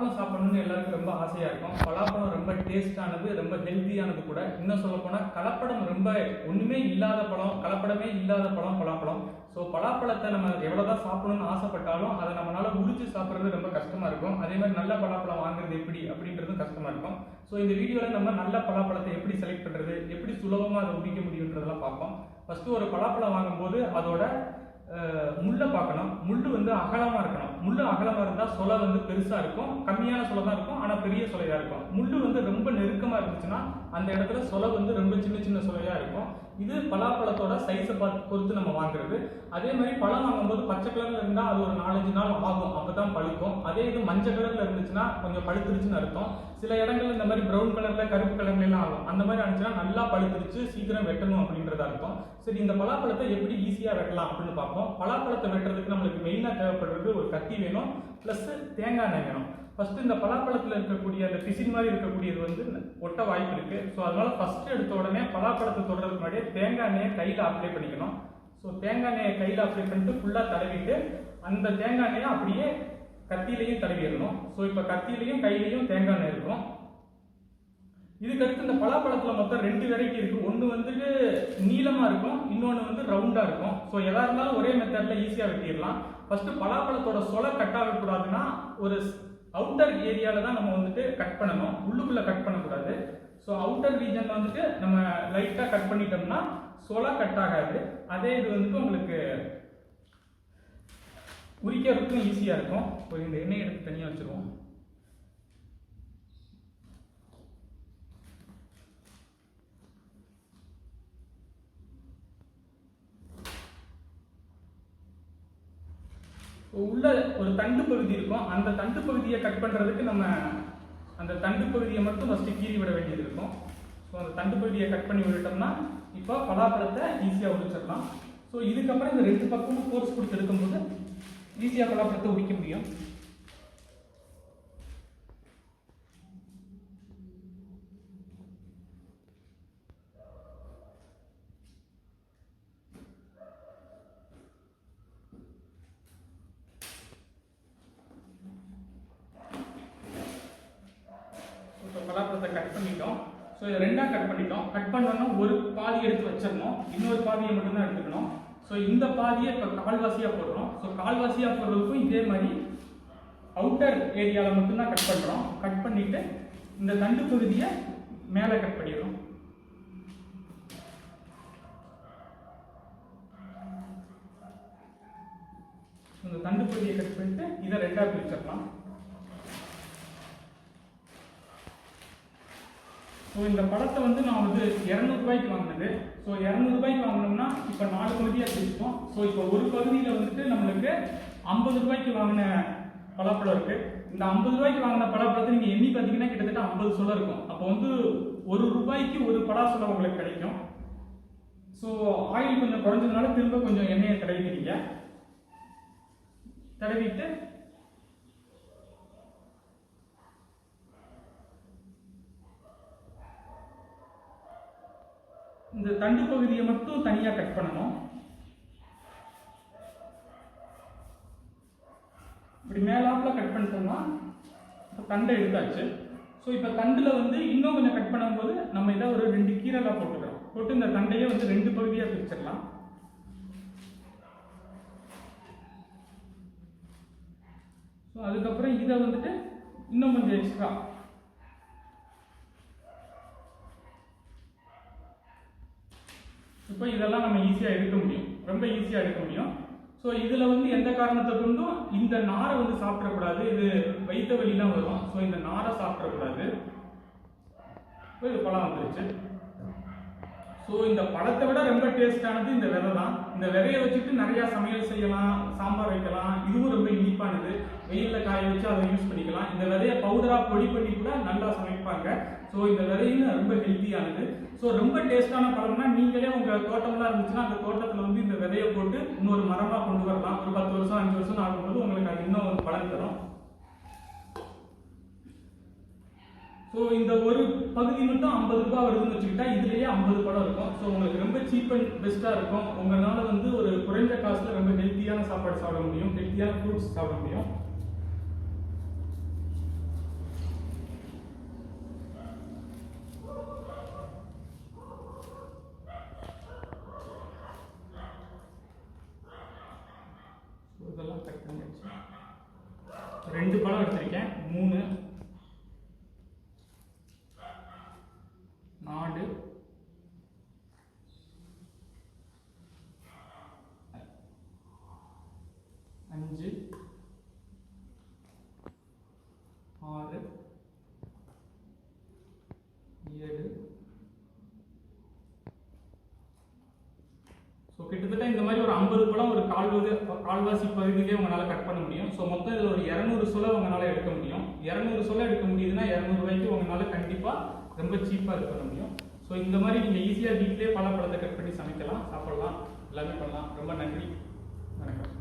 பலாப்பழம் சாப்பிடணும்னு எல்லாருக்கும் ரொம்ப ஆசையாக இருக்கும். பலாப்பழம் ரொம்ப டேஸ்டானது ரொம்ப ஹெல்த்தியானது கூட. இன்னும் சொல்ல போனால் கலப்படம் ரொம்ப ஒன்றுமே இல்லாத பழம் கலப்படமே இல்லாத பழம் பலாப்பழம். ஸோ பலாப்பழத்தை நம்ம எவ்வளோதான் சாப்பிடணும்னு ஆசைப்பட்டாலும் அதை நம்மளால் உரிச்சு சாப்பிட்றது ரொம்ப கஷ்டமாக இருக்கும். அதே மாதிரி நல்ல பலாப்பழம் வாங்குறது எப்படி அப்படின்றதும் கஷ்டமாக இருக்கும். ஸோ இந்த வீடியோவில் நம்ம நல்ல பலாப்பழத்தை எப்படி செலக்ட் பண்ணுறது எப்படி சுலபமாக அதை உரிக்க முடியுன்றதெல்லாம் பார்ப்போம். ஃபஸ்ட்டு ஒரு பலாப்பழம் வாங்கும்போது அதோட முள்ளை பார்க்கணும். முள் வந்து அகலமாக இருக்கணும். முள்ளு அகலமாக இருந்தால் சொலை வந்து பெருசாக இருக்கும் கம்மியான சொலை தான் இருக்கும் ஆனால் பெரிய சொலையாக இருக்கும். முள்ளு வந்து ரொம்ப நெருக்கமாக இருந்துச்சுன்னா அந்த இடத்துல சொலை வந்து ரொம்ப சின்ன சின்ன சொலையாக இருக்கும். இது பலாப்பழத்தோட சைஸை பார்த்து பொறுத்து நம்ம வாங்குறது. அதே மாதிரி பழம் வாங்கும்போது பச்சை கலர்ல இருந்தால் அது ஒரு நாலஞ்சு நாள் ஆகும் அப்போ தான் பழுக்கும். அதே இது மஞ்சள் கலர்ல இருந்துச்சுன்னா கொஞ்சம் பழுத்துருச்சுன்னு அர்த்தம். சில இடங்கள்ல இந்த மாதிரி ப்ரௌன் கலர்ல கருப்பு கலர்ல எல்லாம் ஆகும். அந்த மாதிரி ஆனிச்சுன்னா நல்லா பழுத்துருச்சு சீக்கிரம் வெட்டணும் அப்படின்றத அர்த்தம். சரி இந்த பலாப்பழத்தை எப்படி ஈஸியாக வெட்டலாம் அப்படின்னு பார்ப்போம். பலாப்பழத்தை வெட்டுறதுக்கு நம்மளுக்கு மெயினாக தேவைப்படுறது ஒரு கத்தி. வேணும் ப்ளஸ் தேங்காய் எண்ணெய் வேணும் ஃபஸ்ட்டு இந்த பலாப்பழத்தில் இருக்கக்கூடிய அந்த பிசின் மாதிரி இருக்கக்கூடியது வந்து ஒட்ட வாய்ப்பு இருக்குது ஸோ அதனால் ஃபஸ்ட்டு எடுத்த உடனே பலாப்பழத்தை தொடுறதுக்கு முன்னாடியே தேங்காய் எண்ணெயை கையில் அப்ளை பண்ணிக்கணும். ஸோ தேங்காய் எண்ணெயை கையில் அப்ளை பண்ணிட்டு ஃபுல்லாக தடவிட்டு அந்த தேங்காய் எண்ணெயை அப்படியே கத்தியிலையும் தடவிடணும். ஸோ இப்போ கத்தியிலையும் கையிலையும் தேங்காய் எண்ணெய் இருக்கும். இதுக்கடுத்து இந்த பலாப்பழத்தில் மொத்தம் ரெண்டு வெரைட்டி இருக்குது ஒன்று வந்துட்டு நீளமாக இருக்கும் இன்னொன்று வந்து ரவுண்டாக இருக்கும். ஸோ எதாக இருந்தாலும் ஒரே மெத்தடில் ஈஸியாக வெட்டிடலாம். ஃபர்ஸ்ட் பலாப்பழத்தோட சொலை கட் ஆகக்கூடாதுன்னா ஒரு அவுட்டர் ஏரியாவில் தான் நம்ம வந்துட்டு கட் பண்ணணும். உள்ளுக்குள்ளே கட் பண்ணக்கூடாது. ஸோ அவுட்டர் ரீஜனில் வந்துட்டு நம்ம லைட்டாக கட் பண்ணிட்டோம்னா சொலை கட் ஆகாது. அதே இது வந்துட்டு உங்களுக்கு உரிக்கிறதுக்கும் ஈஸியாக இருக்கும். ஒரு இந்த எண்ணெய் எடுத்து தனியாக வச்சுருவோம். உள்ள ஒரு தண்டு பகுதி இருக்கும். அந்த தண்டு பகுதியை கட் பண்ணுறதுக்கு நம்ம அந்த தண்டு பகுதியை மட்டும் ஃபஸ்ட்டு கீறி விட வேண்டியது இருக்கும். ஸோ அந்த தண்டு பகுதியை கட் பண்ணி விட்டுட்டோம்னா இப்போ பலாப்பழத்தை ஈஸியாக உரிச்சிடலாம். ஸோ இதுக்கப்புறம் இந்த ரெண்டு பக்கமும் ஃபோர்ஸ் கொடுத்து எடுக்கும்போது ஈஸியாக பலாப்பழத்தை உரிக்க முடியும் இப்போ பலாப்பழத்தை கட் பண்ணிட்டோம் ஸோ இதை ரெண்டாக கட் பண்ணிட்டோம். கட் பண்ணோம்னா ஒரு பாதி எடுத்து வச்சிடணும். இன்னொரு பாதியை மட்டும்தான் எடுத்துக்கணும். ஸோ இந்த பாதியை இப்போ கால்வாசியாக போடுறோம். ஸோ கால்வாசியாக போடுறதுக்கும் இதே மாதிரி அவுட்டர் ஏரியாவில் மட்டும்தான் கட் பண்ணுறோம் கட் பண்ணிட்டு இந்த தண்டு பகுதியை மேலே கட் பண்ணிடுறோம். இந்த தண்டு பகுதியை கட் பண்ணிட்டு இதை ரெண்டாக பிரிச்சிடலாம். ஸோ இந்த படத்தை வந்து நான் வந்து இரநூறுபாய்க்கு வாங்கினது. ஸோ இரநூறுபாய்க்கு வாங்கினோம்னா இப்போ நாலு பகுதியாக பிரிச்சிட்டோம் ஸோ இப்போ ஒரு பகுதியில் வந்துட்டு நம்மளுக்கு ஐம்பது ரூபாய்க்கு வாங்கின பலாப்பழம் இருக்கு. இந்த ஐம்பது ரூபாய்க்கு வாங்கின பலாப்பழத்தை நீங்கள் எண்ணி பார்த்தீங்கன்னா கிட்டத்தட்ட ஐம்பது சொல்ல இருக்கும். அப்போ வந்து ஒரு ரூபாய்க்கு ஒரு பலாசொலை உங்களுக்கு கிடைக்கும். ஸோ ஆயில் கொஞ்சம் குறைஞ்சதுனால திரும்ப கொஞ்சம் எண்ணெயை தடவிக்கிறீங்க. தடவிட்டு இந்த தண்டு பகுதியை மட்டும் தனியாக கட் பண்ணணும். இப்படி மேலாப்பில் கட் பண்ணிட்டோம்னா இப்போ தண்டை எடுத்தாச்சு. ஸோ இப்போ தண்டில் வந்து இன்னும் கொஞ்சம் கட் பண்ணும்போது நம்ம இதை ஒரு ரெண்டு கீரலாக போட்டுக்கிறோம். போட்டு இந்த தண்டையை வந்து ரெண்டு பகுதியாக பிரிச்சிடலாம். ஸோ அதுக்கப்புறம் இதை வந்துட்டு இன்னும் கொஞ்சம் எக்ஸ்ட்ரா இப்போ இதெல்லாம் நம்ம ஈஸியாக எடுக்க முடியும். ரொம்ப ஈஸியாக எடுக்க முடியும். ஸோ இதில் வந்து எந்த காரணத்தை கொண்டும் இந்த நாரை வந்து சாப்பிடக்கூடாது. இது வயிற்று வலிலாம் வரும். ஸோ இந்த நாரை சாப்பிடக்கூடாது. இது பழம் வந்துருச்சு. ஸோ இந்த பழத்தை விட ரொம்ப டேஸ்டானது இந்த விதை தான் இந்த விதையை வச்சுட்டு நிறையா சமையல் செய்யலாம் சாம்பார் வைக்கலாம். இதுவும் ரொம்ப இனிப்பானது வெயிலில் காய வச்சு அதை யூஸ் பண்ணிக்கலாம். இந்த விதையை பவுடராக பொடி பண்ணி கூட நல்லா சமைப்பாங்க. ஸோ இந்த விதையும் ரொம்ப ஹெல்த்தியானது ஸோ ரொம்ப டேஸ்டான பழம்னா நீங்களே உங்கள் தோட்டம்லாம் இருந்துச்சுன்னா அந்த தோட்டத்தில் வந்து இந்த விதையை போட்டு இன்னொரு மரமாக ஸோ இந்த ஒரு பகுதி மட்டும் ஐம்பது ரூபாய் வருதுன்னு வச்சுக்கிட்டா இதுலேயே ஐம்பது படம் இருக்கும். ஸோ உங்களுக்கு ரொம்ப சீப் அண்ட் பெஸ்ட்டாக இருக்கும். உங்களால் வந்து ஒரு குறைந்த காசில் ரொம்ப ஹெல்த்தியான சாப்பாடு சாப்பிட முடியும். ஹெல்த்தியான ஃப்ரூட்ஸ் சாப்பிட முடியும். இதெல்லாம் கட் ரெண்டு படம் எடுத்திருக்கேன். மூணு அஞ்சு ஆறு ஏழு. ஸோ கிட்டத்தட்ட இந்த மாதிரி ஒரு ஐம்பது படம் ஒரு கால்வது கால்வாசி பகுதியிலே உங்களால் கட் பண்ண முடியும். ஸோ மொத்தம் இதில் ஒரு இரநூறு சொல்ல உங்களால் எடுக்க முடியும். இரநூறு சொல்ல எடுக்க முடியுதுன்னா இரநூறுவாய்க்கு உங்களால் கண்டிப்பாக ரொம்ப சீப்பாக இது பண்ண முடியும். ஸோ இந்த மாதிரி நீங்கள் ஈஸியாக வீட்டிலே பழப்பழத்தை கட் பண்ணி சமைக்கலாம் சாப்பிடலாம் எல்லாமே பண்ணலாம். ரொம்ப நன்றி. வணக்கம்.